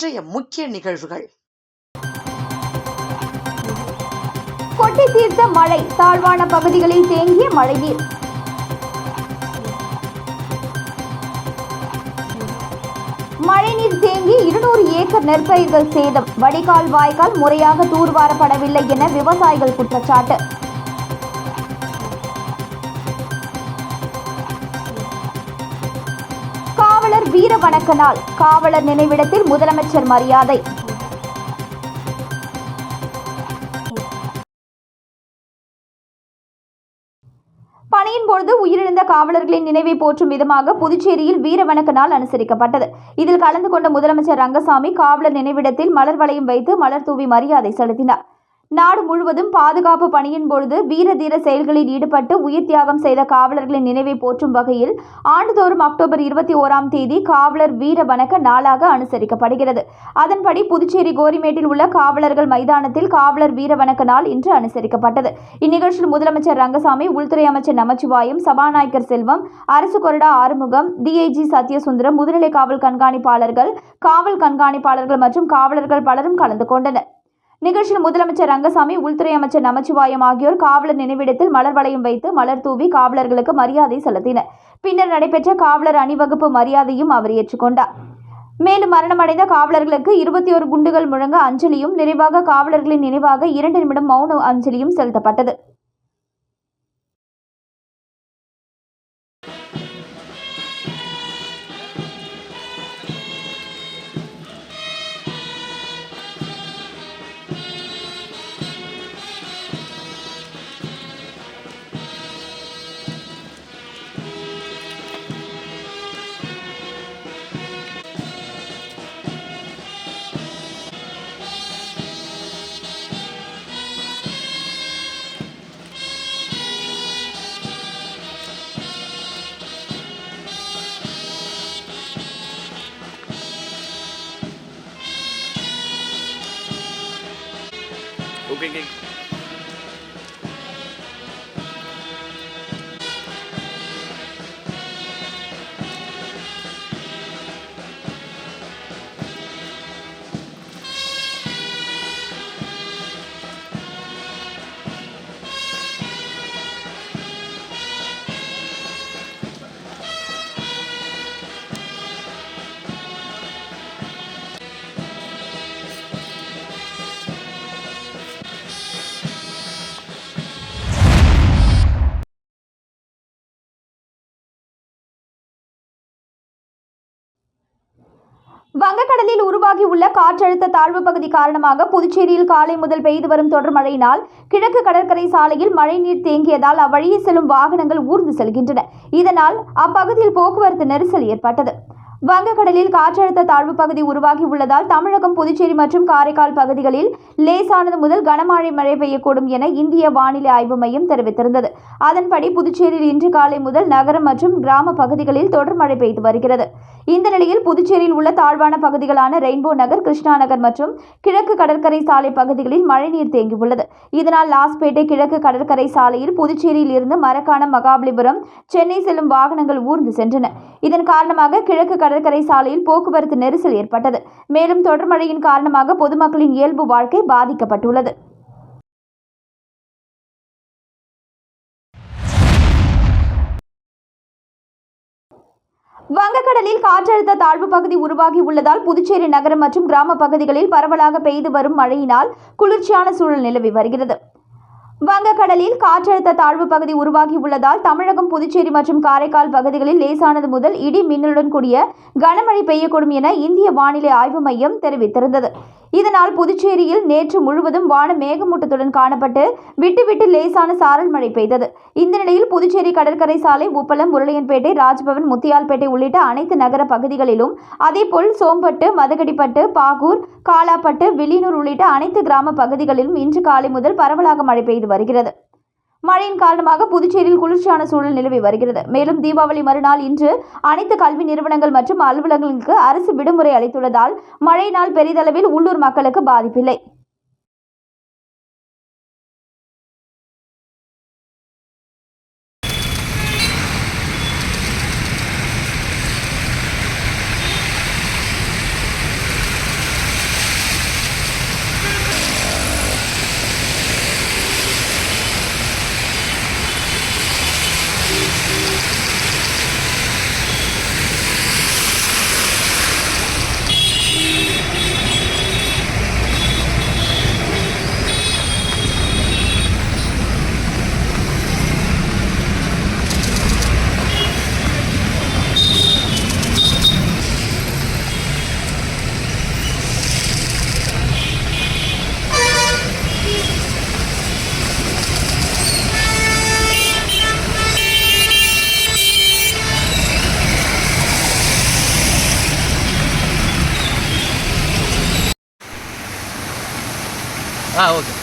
இன்றைய முக்கிய நிகழ்வுகள். கொட்டி தீர்த்த மழை தாழ்வான பகுதிகளில் தேங்கிய மழைநீர். மழைநீர் தேங்கி இருநூறு ஏக்கர் நெற்பயிர்கள் சேதம். வடிகால் வாய்க்கால் முறையாக தூர்வாரப்படவில்லை என விவசாயிகள் குற்றச்சாட்டு. வணக்க நாள் காவலர் நினைவிடத்தில் முதலமைச்சர் மரியாதை. பணியின் பொழுது உயிரிழந்த காவலர்களின் நினைவை போற்றும் விதமாக புதுச்சேரியில் வீர வணக்க நாள் அனுசரிக்கப்பட்டது. இதில் கலந்து கொண்ட முதலமைச்சர் ரங்கசாமி காவலர் நினைவிடத்தில் மலர் வளையம் வைத்து மலர் தூவி மரியாதை செலுத்தினார். நாடு முழுவதும் பாதுகாப்பு பணியின் பொழுது வீர தீர செயல்களில் ஈடுபட்டு உயிர் தியாகம் செய்த காவலர்களின் நினைவை போற்றும் வகையில் ஆண்டுதோறும் அக்டோபர் இருபத்தி ஓராம் தேதி காவலர் வீர வணக்க நாளாக அனுசரிக்கப்படுகிறது. அதன்படி புதுச்சேரி கோரிமேட்டில் உள்ள காவலர்கள் மைதானத்தில் காவலர் வீர வணக்க நாள் இன்று அனுசரிக்கப்பட்டது. இந்நிகழ்ச்சியில் முதலமைச்சர் ரங்கசாமி உள்துறை அமைச்சர் நமச்சிவாயம் சபாநாயகர் செல்வம் அரசு கொறடா ஆறுமுகம் டிஐஜி சத்யசுந்தரம் முதுநிலை காவல் கண்காணிப்பாளர்கள் காவல் கண்காணிப்பாளர்கள் மற்றும் காவலர்கள் பலரும் கலந்து கொண்டனர். நிகழ்ச்சியில் முதலமைச்சர் ரங்கசாமி உள்துறை அமைச்சர் நமச்சிவாயம் ஆகியோர் காவலர் நினைவிடத்தில் மலர் வளையம் வைத்து மலர் தூவி காவலர்களுக்கு மரியாதை செலுத்தினர். பின்னர் நடைபெற்ற காவலர் அணிவகுப்பு மரியாதையும் அவர் ஏற்றுக்கொண்டார். மேலும் மரணமடைந்த காவலர்களுக்கு இருபத்தி ஒரு குண்டுகள் முழங்க அஞ்சலியும் நிறைவாக காவலர்களின் நினைவாக இரண்டு நிமிடம் மௌன அஞ்சலியும் செலுத்தப்பட்டது. ஓகே ஓகே வங்கக்கடலில் உருவாகியுள்ள காற்றழுத்த தாழ்வு பகுதி காரணமாக புதுச்சேரியில் காலை முதல் பெய்து வரும் தொடர் மழையினால் கிழக்கு கடற்கரை சாலையில் மழைநீர் தேங்கியதால் அவ்வழியே செல்லும் வாகனங்கள் ஊர்ந்து செல்கின்றன. இதனால் அப்பகுதியில் போக்குவரத்து நெரிசல் ஏற்பட்டது. வங்கக்கடலில் காற்றழுத்த தாழ்வு பகுதி உருவாகி உள்ளதால் தமிழகம் புதுச்சேரி மற்றும் காரைக்கால் பகுதிகளில் லேசானது முதல் கனமழை மழை பெய்யக்கூடும் என இந்திய வானிலை ஆய்வு மையம் தெரிவித்திருந்தது. அதன்படி புதுச்சேரியில் இன்று காலை முதல் நகரம் மற்றும் கிராம பகுதிகளில் தொடர் மழை பெய்து வருகிறது. இந்த நிலையில் புதுச்சேரியில் உள்ள தாழ்வான பகுதிகளான ரெயின்போ நகர் கிருஷ்ணா நகர் மற்றும் கிழக்கு கடற்கரை சாலை பகுதிகளில் மழைநீர் தேங்கியுள்ளது. இதனால் லாஸ்பேட்டை கிழக்கு கடற்கரை சாலையில் புதுச்சேரியில் இருந்து மரக்காணம் மகாபலிபுரம் சென்னை செல்லும் வாகனங்கள் ஊர்ந்து சென்றன. இதன் காரணமாக கிழக்கு கடற்கரை சாலையில் போக்குவரத்து நெரிசல் ஏற்பட்டது. மேலும் தொடர் மழையின் காரணமாக பொதுமக்களின் இயல்பு வாழ்க்கை பாதிக்கப்பட்டுள்ளது. வங்கக்கடலில் காற்றழுத்த தாழ்வு பகுதி உருவாகி உள்ளதால் புதுச்சேரி நகரம் மற்றும் கிராம பகுதிகளில் பரவலாக பெய்து வரும் மழையினால் குளிர்ச்சியான சூழல் நிலவி வருகிறது. வங்கக்கடலில் காற்றழுத்த தாழ்வு பகுதி உருவாகி உள்ளதால் தமிழகம் புதுச்சேரி மற்றும் காரைக்கால் பகுதிகளில் லேசானது முதல் இடி மின்னலுடன் கூடிய கனமழை பெய்யக்கூடும் என இந்திய வானிலை ஆய்வு மையம் தெரிவித்திருந்தது. இதனால் புதுச்சேரியில் நேற்று முழுவதும் வான மேகமூட்டத்துடன் காணப்பட்டு விட்டு விட்டு லேசான சாரல் மழை பெய்தது. இந்த நிலையில் புதுச்சேரி கடற்கரை சாலை உப்பளம் உருளையன்பேட்டை ராஜ்பவன் முத்தியால்பேட்டை உள்ளிட்ட அனைத்து நகர பகுதிகளிலும் அதேபோல் சோம்பட்டு மதகடிப்பட்டு பாகூர் காலாப்பட்டு வில்லியனூர் உள்ளிட்ட அனைத்து கிராம பகுதிகளிலும் இன்று காலை முதல் பரவலாக மழை பெய்து வருகிறது. மழையின் காரணமாக புதுச்சேரியில் குளிர்ச்சியான சூழல் நிலவி வருகிறது. மேலும் தீபாவளி மறுநாள் இன்று அனைத்து கல்வி நிறுவனங்கள் மற்றும் அலுவலகங்களுக்கு அரசு விடுமுறை அளித்துள்ளதால் மழையினால் பெரிதளவில் உள்ளூர் மக்களுக்கு பாதிப்பில்லை. ஆ ஓகே.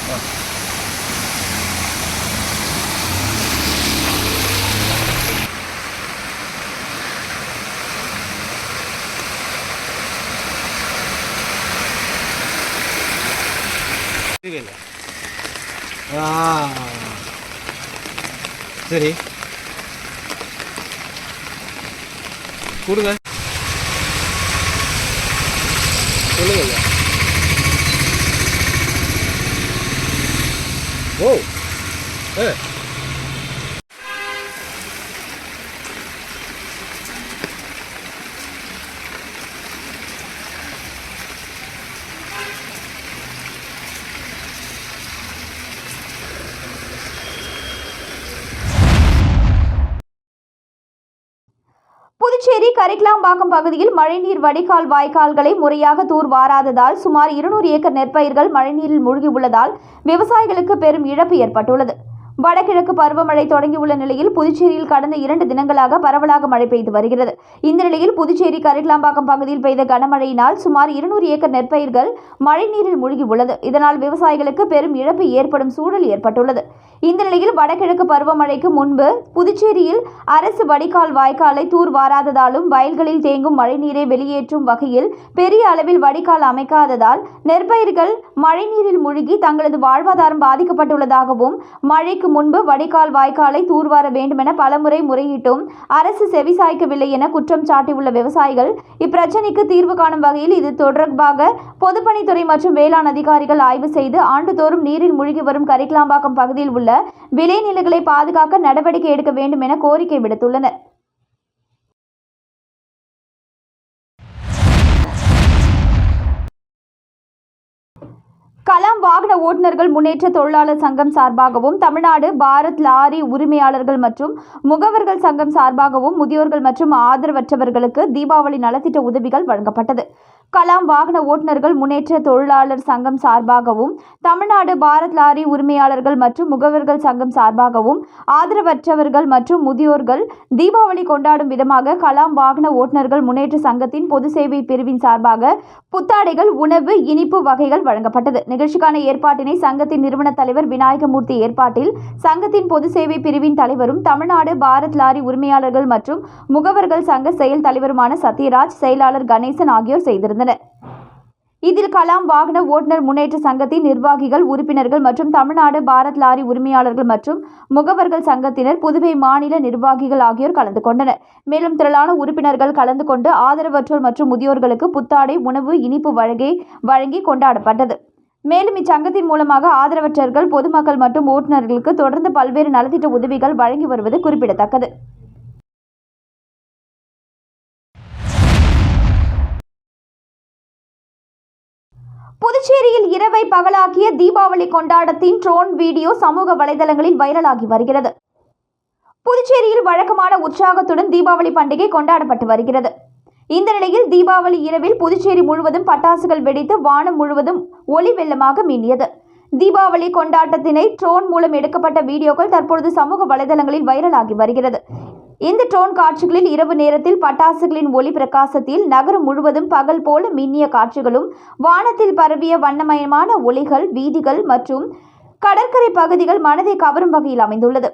ஆ. சரி. கொடுங்க. சொல்லுங்க 오! 네. கரிக்கலாம்பாக்கம் பகுதியில் மழைநீர் வடிகால் வாய்க்கால்களை முறையாக தூர் வாராததால் சுமார் இருநூறு ஏக்கர் நெற்பயிர்கள் மழைநீரில் மூழ்கியுள்ளதால் விவசாயிகளுக்கு பெரும் இழப்பு ஏற்பட்டுள்ளது. வடகிழக்கு பருவமழை தொடங்கியுள்ள நிலையில் புதுச்சேரியில் கடந்த இரண்டு தினங்களாக பரவலாக மழை பெய்து வருகிறது. இந்த நிலையில் புதுச்சேரி கரிக்கலாம்பாக்கம் பகுதியில் பெய்த கனமழையினால் சுமார் இருநூறு ஏக்கர் நெற்பயிர்கள் மழைநீரில் மூழ்கி உள்ளது இதனால் விவசாயிகளுக்கு பெரும் இழப்பு ஏற்படும் சூழல் ஏற்பட்டுள்ளது. இந்த நிலையில் வடகிழக்கு பருவமழைக்கு முன்பு புதுச்சேரியில் அரசு வடிகால் வாய்க்காலை தூர் வாராததாலும் வயல்களில் தேங்கும் மழைநீரை வெளியேற்றும் வகையில் பெரிய அளவில் வடிகால் அமைக்காததால் நெற்பயிர்கள் மழைநீரில் மூழ்கி தங்களது வாழ்வாதாரம் பாதிக்கப்பட்டுள்ளதாகவும் மழைக்கு முன்பு வடிகால் வாய்க்காலை தூர்வார வேண்டுமென பலமுறை முறையிட்டும் அரசு செவிசாய்க்கவில்லை என குற்றம் சாட்டியுள்ள விவசாயிகள் இப்பிரச்சினைக்கு தீர்வு காணும் வகையில் இது தொடர்பாக பொதுப்பணித்துறை மற்றும் வேளாண் அதிகாரிகள் ஆய்வு செய்து ஆண்டுதோறும் நீரில் மூழ்கி வரும் கரிக்கலாம்பாக்கம் பகுதியில் உள்ள விளைநிலங்களை பாதுகாக்க நடவடிக்கை எடுக்க வேண்டும் என கோரிக்கை விடுத்துள்ளனர். கலாம் வாகன ஓட்டுநர்கள் முன்னேற்ற தொழிலாளர் சங்கம் சார்பாகவும் தமிழ்நாடு பாரத் லாரி உரிமையாளர்கள் மற்றும் முகவர்கள் சங்கம் சார்பாகவும் முதியோர்கள் மற்றும் ஆதரவற்றவர்களுக்கு தீபாவளி நலத்திட்ட உதவிகள் வழங்கப்பட்டது. கலாம் வாகன ஓட்டுநர்கள் முன்னேற்ற தொழிலாளர் சங்கம் சார்பாகவும் தமிழ்நாடு பாரத் லாரி உரிமையாளர்கள் மற்றும் முகவர்கள் சங்கம் சார்பாகவும் ஆதரவற்றவர்கள் மற்றும் முதியோர்கள் தீபாவளி கொண்டாடும் விதமாக கலாம் வாகன ஓட்டுநர்கள் முன்னேற்ற சங்கத்தின் பொது சேவை பிரிவின் சார்பாக புத்தாடைகள் உணவு இனிப்பு வகைகள் வழங்கப்பட்டது. நிகழ்ச்சிக்கான ஏற்பாட்டினை சங்கத்தின் நிறுவன தலைவர் விநாயகமூர்த்தி ஏற்பாட்டில் சங்கத்தின் பொது சேவை பிரிவின் தலைவரும் தமிழ்நாடு பாரத் லாரி உரிமையாளர்கள் மற்றும் முகவர்கள் சங்க செயல் தலைவருமான சத்யராஜ் செயலாளர் கணேசன் ஆகியோர் செய்திருந்தனர். இதில் கலாம் வாகன ஓட்டுநர் முன்னேற்ற சங்கத்தின் நிர்வாகிகள் உறுப்பினர்கள் மற்றும் தமிழ்நாடு பாரத் லாரி உரிமையாளர்கள் மற்றும் முகவர்கள் சங்கத்தினர் புதுவை மாநில நிர்வாகிகள் ஆகியோர் கலந்து கொண்டனர். மேலும் திரளான உறுப்பினர்கள் கலந்து கொண்டு ஆதரவற்றோர் மற்றும் முதியோர்களுக்கு புத்தாடை உணவு இனிப்பு வழங்கி வழங்கி கொண்டாடப்பட்டது. மேலும் இச்சங்கத்தின் மூலமாக ஆதரவற்றர்கள் பொதுமக்கள் மற்றும் ஓட்டுநர்களுக்கு தொடர்ந்து பல்வேறு நலத்திட்ட உதவிகள் வழங்கி வருவது குறிப்பிடத்தக்கது. இரவை பகலாக்கிய தீபாவளி கொண்டாடத்தின் ட்ரோன் வீடியோ சமூக வலைதளங்களில் வைரலாகி வருகிறது. புதுச்சேரியில் வழக்கமான உற்சாகத்துடன் தீபாவளி பண்டிகை கொண்டாடப்பட்டு வருகிறது. இந்த நிலையில் தீபாவளி இரவில் புதுச்சேரி முழுவதும் பட்டாசுகள் வெடித்து வானம் முழுவதும் ஒளி வெள்ளமாக மின்னியது. தீபாவளி கொண்டாட்டத்தினை ட்ரோன் மூலம் எடுக்கப்பட்ட வீடியோக்கள் தற்பொழுது சமூக வலைதளங்களில் வைரலாகி வருகிறது. இந்த ட்ரோன் காட்சிகளில் இரவு நேரத்தில் பட்டாசுகளின் ஒளி பிரகாசத்தில் நகரம் முழுவதும் பகல் போல மின்னிய காட்சிகளும் வானத்தில் பரவிய வண்ணமயமான ஒளிகள் வீதிகள் மற்றும் கடற்கரை பகுதிகள் மனதை கவரும் வகையில் அமைந்துள்ளது.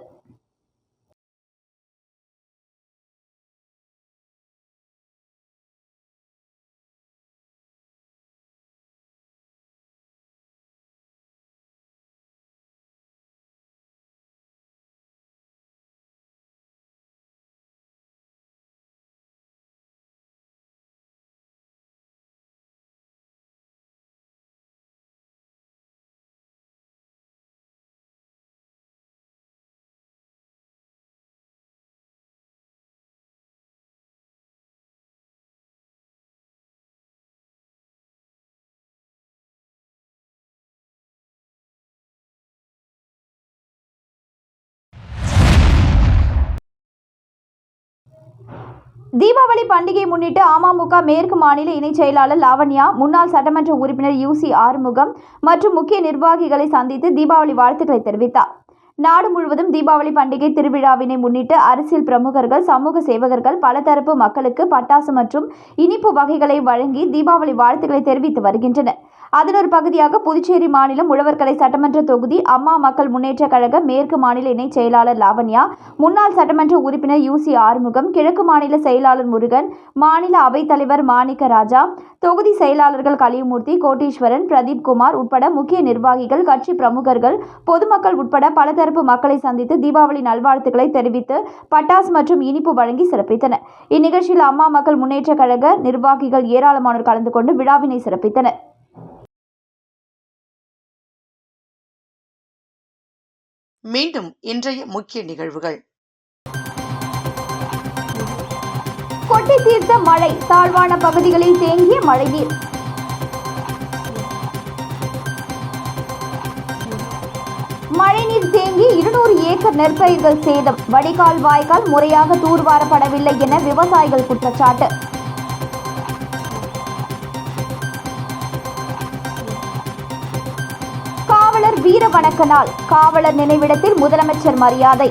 தீபாவளி பண்டிகையை முன்னிட்டு அமமுக மேற்கு மாநில இணைச் செயலாளர் லாவண்யா முன்னாள் சட்டமன்ற உறுப்பினர் யூசி ஆறுமுகம் மற்றும் முக்கிய நிர்வாகிகளை சந்தித்து தீபாவளி வாழ்த்துக்களை தெரிவித்தார். நாடு முழுவதும் தீபாவளி பண்டிகை திருவிழாவினை முன்னிட்டு அரசியல் பிரமுகர்கள் சமூக சேவகர்கள் பலதரப்பு மக்களுக்கு பட்டாசு மற்றும் இனிப்பு வகைகளை வழங்கி தீபாவளி வாழ்த்துக்களை தெரிவித்து வருகின்றனர். அதன் ஒரு பகுதியாக புதுச்சேரி மாநிலம் உழவர்கலை சட்டமன்ற தொகுதி அம்மா மக்கள் முன்னேற்ற கழக மேற்கு மாநில இணைச் செயலாளர் லாவண்யா முன்னாள் சட்டமன்ற உறுப்பினர் யூசி ஆறுமுகம் கிழக்கு மாநில செயலாளர் முருகன் மாநில அவைத்தலைவர் மாணிக்க ராஜா தொகுதி செயலாளர்கள் கலியமூர்த்தி கோட்டீஸ்வரன் பிரதீப் குமார் உட்பட முக்கிய நிர்வாகிகள் கட்சி பிரமுகர்கள் பொதுமக்கள் உட்பட பலதரப்பு மக்களை சந்தித்து தீபாவளி நல்வாழ்த்துக்களை தெரிவித்து பட்டாசு மற்றும் இனிப்பு வழங்கி சிறப்பித்தனர். இந்நிகழ்ச்சியில் அம்மா மக்கள் முன்னேற்ற கழக நிர்வாகிகள் ஏராளமானோர் கலந்து கொண்டு விழாவினை சிறப்பித்தனர். மீண்டும் இன்றைய முக்கிய நிகழ்வுகள். கொட்டி தீர்த்த மழை தாழ்வான பகுதிகளில் தேங்கிய மழைநீர். மழைநீர் தேங்கி இருநூறு ஏக்கர் நெற்பயிர்கள் சேதம். வடிகால் வாய்க்கால் முறையாக தூர்வாரப்படவில்லை என விவசாயிகள் குற்றச்சாட்டு. வணக்க நாள் காவலர் நினைவிடத்தில் முதலமைச்சர் மரியாதை.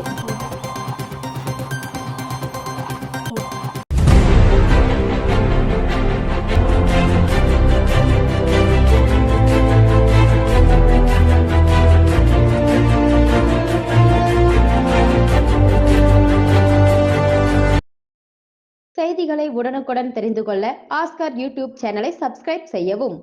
செய்திகளை உடனுக்குடன் தெரிந்து கொள்ள ஆஸ்கர் யூடியூப் சேனலை சப்ஸ்கிரைப் செய்யவும்.